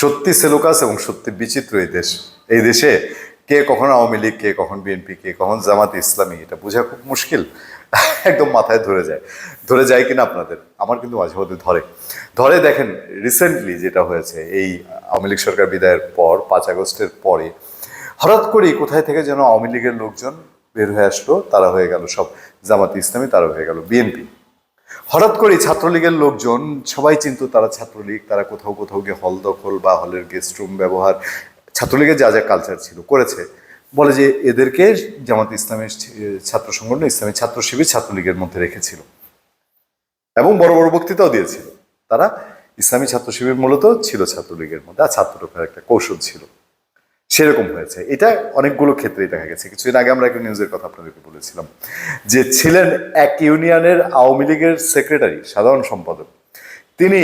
সত্যি সেলুকাস এবং সত্যি বিচিত্র এই দেশ। এই দেশে কে কখন আওয়ামী লীগ, কে কখন বিএনপি, কে কখন জামাত ইসলামী, এটা বোঝা খুব মুশকিল। একদম মাথায় ধরে যায়। ধরে যায় কিনা আপনাদের? আমার কিন্তু মাঝে মধ্যে ধরে। ধরে দেখেন রিসেন্টলি যেটা হয়েছে, এই আওয়ামী লীগ সরকার বিদায়ের পর, পাঁচ আগস্টের পরে, হঠাৎ করেই কোথায় থেকে যেন আওয়ামী লীগের লোকজন বের হয়ে আসলো, তারা হয়ে গেল সব জামাত ইসলামী, তারা হয়ে গেল বিএনপি। হঠাৎ করে ছাত্রলীগের লোকজন, সবাই চিনতো তারা ছাত্রলীগ, তারা কোথাও কোথাও গিয়ে হল দখল বা হলের গেস্ট রুম ব্যবহার, ছাত্রলীগের যা যা কালচার ছিল করেছে। বলে যে এদেরকে জামাত ইসলামের ছাত্র সংগঠন ইসলামী ছাত্র শিবির ছাত্রলীগের মধ্যে রেখেছিল। এবং বড় বড় বক্তৃতাও দিয়েছিল। তারা ইসলামী ছাত্র শিবির মূলত ছিল ছাত্রলীগের মধ্যে, আর ছাত্র একটা কৌশল ছিল। সেরকম হয়েছে। এটা অনেকগুলো ক্ষেত্রেই দেখা গেছে। কিছুদিন আগে আমরা একটা নিউজের কথা আপনাদেরকে বলেছিলাম যে ছিলেন এক ইউনিয়নের আওয়ামী লীগের সেক্রেটারি সাধারণ সম্পাদক। তিনি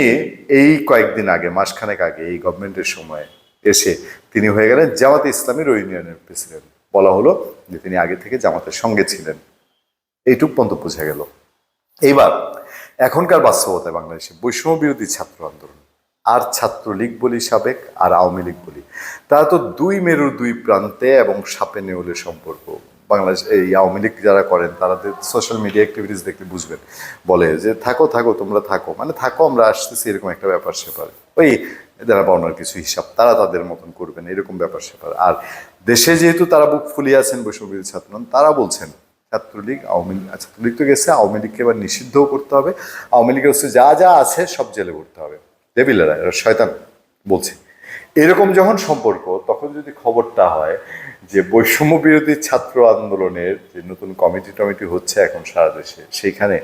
এই কয়েকদিন আগে, মাসখানেক আগে, এই গভর্নমেন্টের সময় এসে তিনি হয়ে গেলেন জামাতে ইসলামের ইউনিয়নের প্রেসিডেন্ট বলা হলো যে তিনি আগে থেকে জামাতের সঙ্গে ছিলেন। এইটুক পর্যন্ত বোঝা গেল। এইবার, এখনকার বাস্তবতায় বাংলাদেশে বৈষম্য বিরোধী ছাত্র আন্দোলন। আর ছাত্রলীগ বলি সাবেক আর আওয়ামী লীগ বলি। তারা তো দুই মেরুর দুই প্রান্তে এবং সাপে নেউলের সম্পর্ক। বাংলাদেশ, এই আওয়ামী লীগ যারা করেন তাদের সোশ্যাল মিডিয়া অ্যাক্টিভিটিস দেখলে বুঝবেন। বলে যে, থাকো থাকো, তোমরা থাকো। মানে থাকো, আমরা আসতেছি, এরকম একটা ব্যাপার স্যাপার ওই যারা পাওনার কিছু হিসাব, তারা তাদের মতন করবেন, এরকম ব্যাপার সেপার। আর দেশে যেহেতু তারা বুক ফুলিয়ে আছেন বৈষম্য বিরোধী ছাত্র তারা বলছেন, ছাত্রলীগ, আওয়ামী লীগ ছাত্রলীগ তো গেছে, আওয়ামী লীগকে এবার নিষিদ্ধও করতে হবে। আওয়ামী লীগের হচ্ছে যা যা আছে সব জেলে করতে হবে। দেবিলেরা এরা শয়তান বলছে। এরকম যখন সম্পর্ক, তখন যদি খবরটা হয় যে বৈষম্য বিরোধী ছাত্র আন্দোলনের যে নতুন কমিটি টমিটি হচ্ছে এখন সারা দেশে, সেইখানে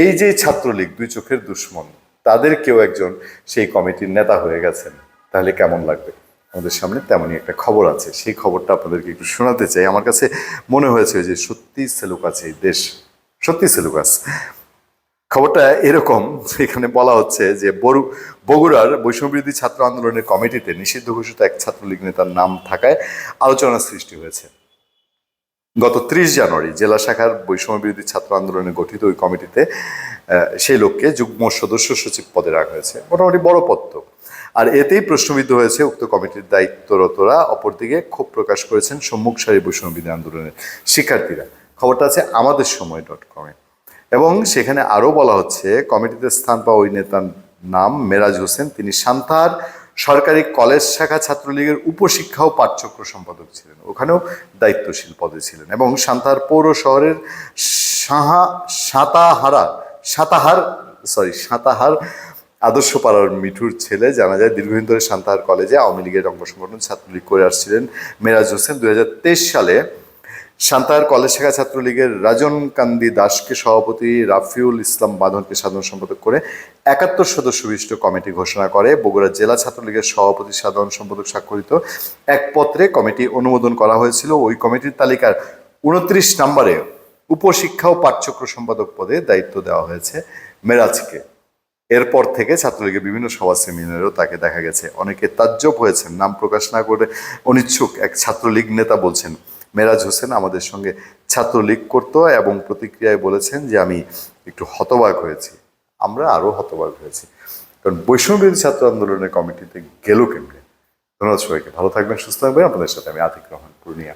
এই যে ছাত্রলীগ, দুই চোখের দুশ্মন, তাদের কেউ একজন সেই কমিটির নেতা হয়ে গেছেন, তাহলে কেমন লাগবে? আমাদের সামনে তেমনই একটা খবর আছে। সেই খবরটা আপনাদেরকে একটু শোনাতে চাই। আমার কাছে মনে হয়েছে যে সত্যি সেলুকাস এই দেশ, সত্যি সেলুকাস। খবরটা এরকম এখানে বলা হচ্ছে যে বরু- বগুড়ার বৈষম্যবিরোধী ছাত্র আন্দোলনের কমিটিতে নিষিদ্ধ ঘোষিত এক ছাত্রলীগ নেতার নাম থাকায় আলোচনার সৃষ্টি হয়েছে। গত ত্রিশ জানুয়ারি জেলা শাখার বৈষম্য বিরোধী ছাত্র আন্দোলনে গঠিত ওই কমিটিতে সেই লোককে যুগ্ম সদস্য সচিব পদে রাখা হয়েছে। মোটামুটি বড় তো। আর এতেই প্রশ্নবিদ্ধ হয়েছে উক্ত কমিটির দায়িত্বরতরা। অপরদিকে ক্ষোভ প্রকাশ করেছেন সম্মুখ সারি বৈষম্য বিরোধী আন্দোলনের শিক্ষার্থীরা। খবরটা আছে আমাদের সময় ডট কমে এবং সেখানে আরও বলা হচ্ছে, কমিটিতে স্থান পাওয়া ওই নেতার নাম মেরাজ হোসেন। তিনি সান্তার সরকারি কলেজ শাখা ছাত্রলীগের উপশিক্ষা ও পাঠচক্র সম্পাদক ছিলেন। ওখানেও দায়িত্বশীল পদে ছিলেন এবং সান্তার পৌর শহরের সাহা সাতাহারা, সাতাহার সরি সাতাহার আদর্শ পাড়ার মিঠুর ছেলে জানা যায়, দীর্ঘদিন ধরে সান্তাহার কলেজে আওয়ামী লীগের অঙ্গ সংগঠন ছাত্রলীগ করে আসছিলেন মেরাজ হোসেন। দু হাজার তেইশ সালে সান্তাহার কলেজ শাখা ছাত্রলীগের রাজন কান্দি দাসকে সভাপতি রাফিউল ইসলাম বাঁধনকে সাধারণ সম্পাদক করে একাত্তর সদস্য বিশিষ্ট কমিটি ঘোষণা করে। বগুড়া জেলা ছাত্রলীগের সভাপতি সাধারণ সম্পাদক স্বাক্ষরিত এক পত্রে কমিটি অনুমোদন করা হয়েছিল। ওই কমিটির তালিকার উনত্রিশ নম্বরে উপশিক্ষা ও পাঠচক্র সম্পাদক পদে দায়িত্ব দেওয়া হয়েছে মেরাজকে। এরপর থেকে ছাত্রলীগের বিভিন্ন সভা সেমিনারেও তাকে দেখা গেছে। অনেকে তাজ্জব হয়েছেন, নাম প্রকাশ না করে অনিচ্ছুক এক ছাত্রলীগ নেতা বলছেন। মেরাজ হোসেন আমাদের সঙ্গে ছাত্রলীগ করতো এবং প্রতিক্রিয়ায় বলেছেন যে আমি একটু হতবাক হয়েছি। আমরা আরও হতবাক হয়েছি। কারণ বৈষম্য ছাত্র আন্দোলনের কমিটিতে গেল কেমনে? ধন্যবাদ সবাইকে। ভালো থাকবেন, সুস্থ থাকবেন। আপনাদের সাথে আমি আতিক রহমান, পূর্ণিয়া।